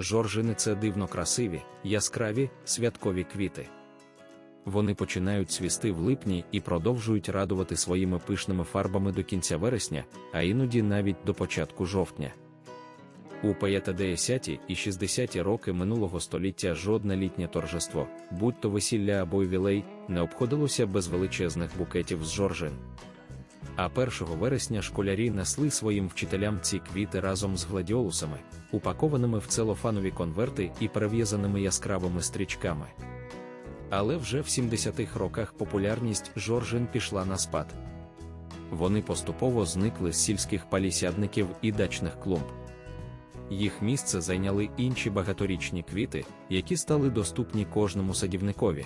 Жоржини це дивно красиві, яскраві, святкові квіти. Вони починають цвісти в липні і продовжують радувати своїми пишними фарбами до кінця вересня, а іноді навіть до початку жовтня. У 50-ті і 60-ті роки минулого століття жодне літнє торжество, будь то весілля або ювілей, не обходилося без величезних букетів з жоржин. А 1 вересня школярі несли своїм вчителям ці квіти разом з гладіолусами, упакованими в целофанові конверти і перев'язаними яскравими стрічками. Але вже в 70-х роках популярність жоржин пішла на спад. Вони поступово зникли з сільських палісядників і дачних клумб. Їх місце зайняли інші багаторічні квіти, які стали доступні кожному садівникові.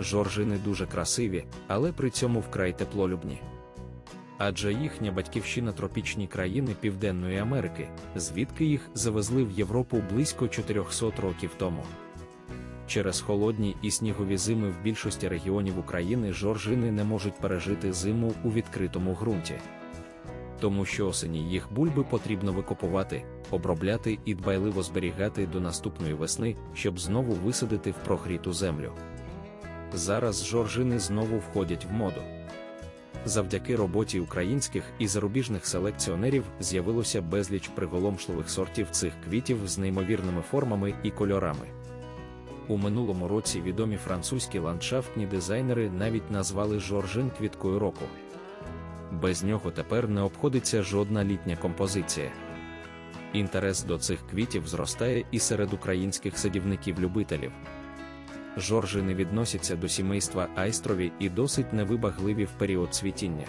Жоржини дуже красиві, але при цьому вкрай теплолюбні. Адже їхня батьківщина тропічні країни Південної Америки, звідки їх завезли в Європу близько 400 років тому. Через холодні і снігові зими в більшості регіонів України жоржини не можуть пережити зиму у відкритому ґрунті. Тому що осені їх бульби потрібно викопувати, обробляти і дбайливо зберігати до наступної весни, щоб знову висадити в прогріту землю. Зараз жоржини знову входять в моду. Завдяки роботі українських і зарубіжних селекціонерів з'явилося безліч приголомшливих сортів цих квітів з неймовірними формами і кольорами. У минулому році відомі французькі ландшафтні дизайнери навіть назвали жоржин квіткою року. Без нього тепер не обходиться жодна літня композиція. Інтерес до цих квітів зростає і серед українських садівників-любителів. Жоржини відносяться до сімейства айстрові і досить невибагливі в період цвітіння.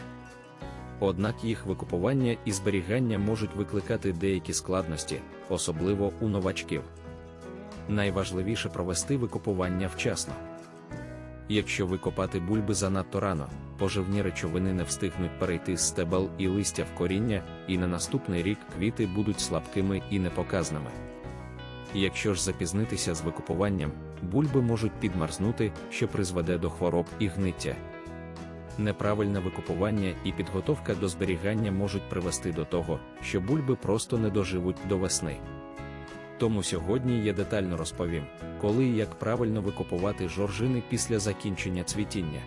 Однак їх викупування і зберігання можуть викликати деякі складності, особливо у новачків. Найважливіше провести викупування вчасно. Якщо викопати бульби занадто рано, поживні речовини не встигнуть перейти з стебел і листя в коріння, і на наступний рік квіти будуть слабкими і непоказними. Якщо ж запізнитися з викупуванням, бульби можуть підмарзнути, що призведе до хвороб і гниття. Неправильне викупування і підготовка до зберігання можуть привести до того, що бульби просто не доживуть до весни. Тому сьогодні я детально розповім, коли і як правильно викопувати жоржини після закінчення цвітіння.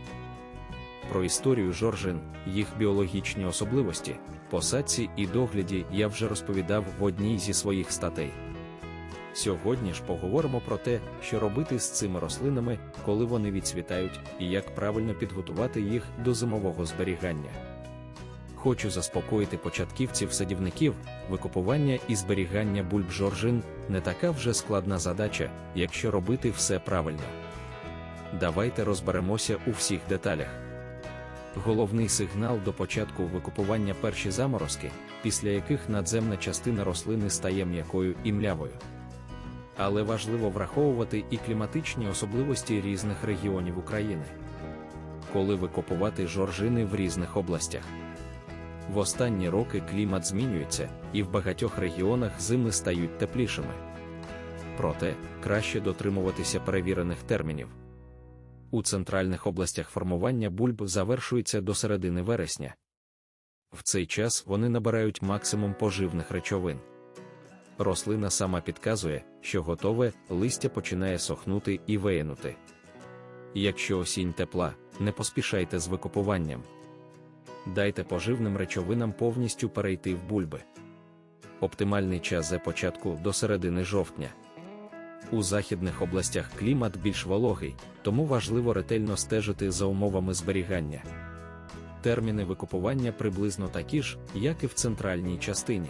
Про історію жоржин, їх біологічні особливості, посадці і догляді я вже розповідав в одній зі своїх статей. Сьогодні ж поговоримо про те, що робити з цими рослинами, коли вони відцвітають, і як правильно підготувати їх до зимового зберігання. Хочу заспокоїти початківців-садівників, викупування і зберігання бульб жоржин не така вже складна задача, якщо робити все правильно. Давайте розберемося у всіх деталях. Головний сигнал до початку викупування перші заморозки, після яких надземна частина рослини стає м'якою і млявою. Але важливо враховувати і кліматичні особливості різних регіонів України. Коли викопувати жоржини в різних областях. В останні роки клімат змінюється, і в багатьох регіонах зими стають теплішими. Проте краще дотримуватися перевірених термінів. У центральних областях формування бульб завершується до середини вересня. В цей час вони набирають максимум поживних речовин. Рослина сама підказує, що готове листя починає сохнути і виянути. Якщо осінь тепла, не поспішайте з викопуванням. Дайте поживним речовинам повністю перейти в бульби. Оптимальний час за початку до середини жовтня. У західних областях клімат більш вологий, тому важливо ретельно стежити за умовами зберігання. Терміни викупування приблизно такі ж, як і в центральній частині.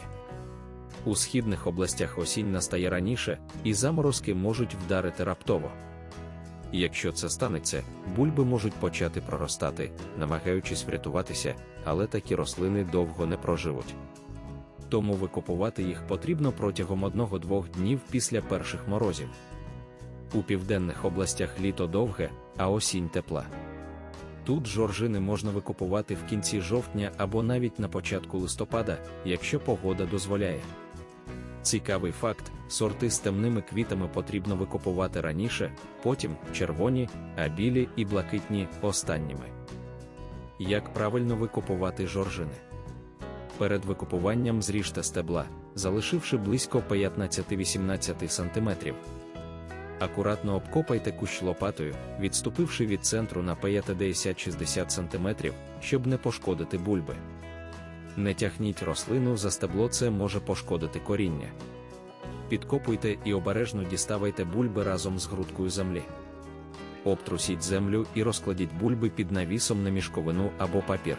У східних областях осінь настає раніше, і заморозки можуть вдарити раптово. Якщо це станеться, бульби можуть почати проростати, намагаючись врятуватися, але такі рослини довго не проживуть. Тому викопувати їх потрібно протягом 1-2 днів після перших морозів. У південних областях літо довге, а осінь тепла. Тут жоржини можна викопувати в кінці жовтня або навіть на початку листопада, якщо погода дозволяє. Цікавий факт: сорти з темними квітами потрібно викопувати раніше, потім червоні, а білі і блакитні останніми. Як правильно викопувати жоржини? Перед викопуванням зріжте стебла, залишивши близько 15-18 см. Акуратно обкопайте кущ лопатою, відступивши від центру на 50-60 см, щоб не пошкодити бульби. Не тягніть рослину за стебло, це може пошкодити коріння. Підкопуйте і обережно діставайте бульби разом з грудкою землі. Обтрусіть землю і розкладіть бульби під навісом на мішковину або папір.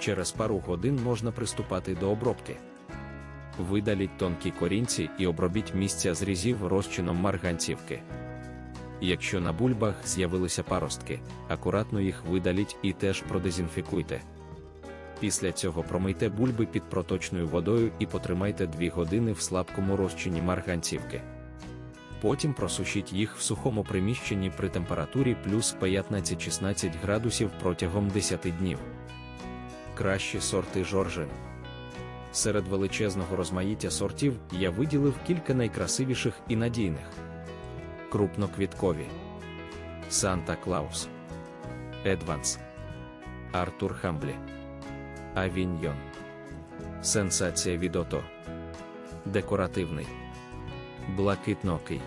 Через пару годин можна приступати до обробки. Видаліть тонкі корінці і обробіть місця зрізів розчином марганцівки. Якщо на бульбах з'явилися паростки, акуратно їх видаліть і теж продезінфікуйте. Після цього промийте бульби під проточною водою і потримайте 2 години в слабкому розчині марганцівки. Потім просушіть їх в сухому приміщенні при температурі плюс 15-16 градусів протягом 10 днів. Кращі сорти жоржин. Серед величезного розмаїття сортів я виділив кілька найкрасивіших і надійних: крупноквіткові, Санта Клаус, Едванс, Артур Хамблі, Авіньйон, Сенсація від Ото, Декоративний, Блакитнокий,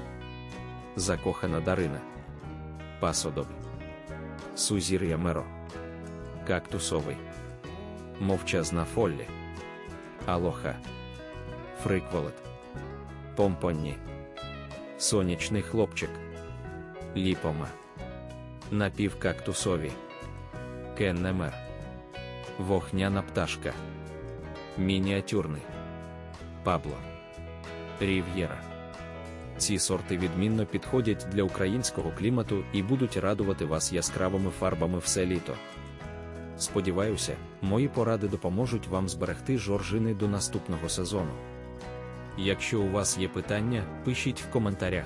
Закохана Дарина, Пасодоб, Сузір'я Меро, Кактусовий, Мовчазна Фоллі. Алоха, Фрикволет, Помпонні, Сонячний хлопчик, Ліпома, Напівкактусові, Кеннемер, Вогняна пташка, Мініатюрний, Пабло, Рів'єра. Ці сорти відмінно підходять для українського клімату і будуть радувати вас яскравими фарбами все літо. Сподіваюся, мої поради допоможуть вам зберегти жоржини до наступного сезону. Якщо у вас є питання, пишіть в коментарях.